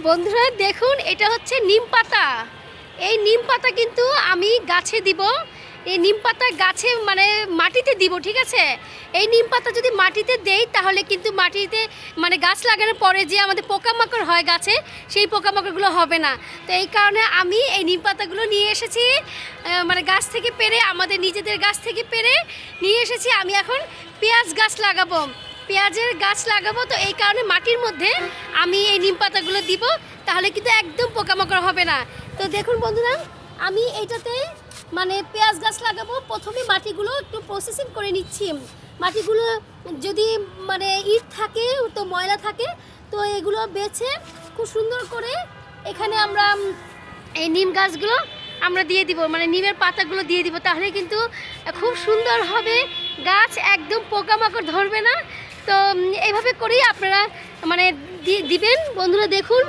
বন্ধুরা, দেখুন, এটা হচ্ছে নিম পাতা। এই নিম পাতা কিন্তু আমি গাছে দিব। এই নিম পাতা গাছে মানে মাটিতে দিব, ঠিক আছে? এই নিম পাতা যদি মাটিতে দেই, তাহলে কিন্তু মাটিতে মানে গাছ লাগানোর পরে যে আমাদের পোকামাকড় হয় গাছে, সেই পোকামাকড়গুলো হবে না। তো এই কারণে আমি এই নিম পাতাগুলো নিয়ে এসেছি মানে গাছ থেকে পেরে, আমাদের নিজেদের গাছ থেকে পেরে নিয়ে এসেছি। আমি এখন পেঁয়াজ গাছ লাগাবো। পেঁয়াজের গাছ লাগাবো, তো এই কারণে মাটির মধ্যে আমি এই নিম পাতাগুলো দিব, তাহলে কিন্তু একদম পোকামাকড় হবে না। তো দেখুন বন্ধুরা, আমি এইটাতে মানে পেঁয়াজ গাছ লাগাবো, প্রথমে মাটিগুলো একটু প্রসেসিং করে নিচ্ছি। মাটিগুলো যদি মানে ইট থাকে, তো ময়লা থাকে, তো এগুলো বেছে খুব সুন্দর করে এখানে আমরা এই নিম গাছগুলো আমরা দিয়ে দিব মানে নিমের পাতাগুলো দিয়ে দিব, তাহলে কিন্তু খুব সুন্দর হবে। গাছ একদম পোকামাকড় ধরবে না তো এইভাবে করেই আপনারা মানে দিবেন। বন্ধুরা দেখুন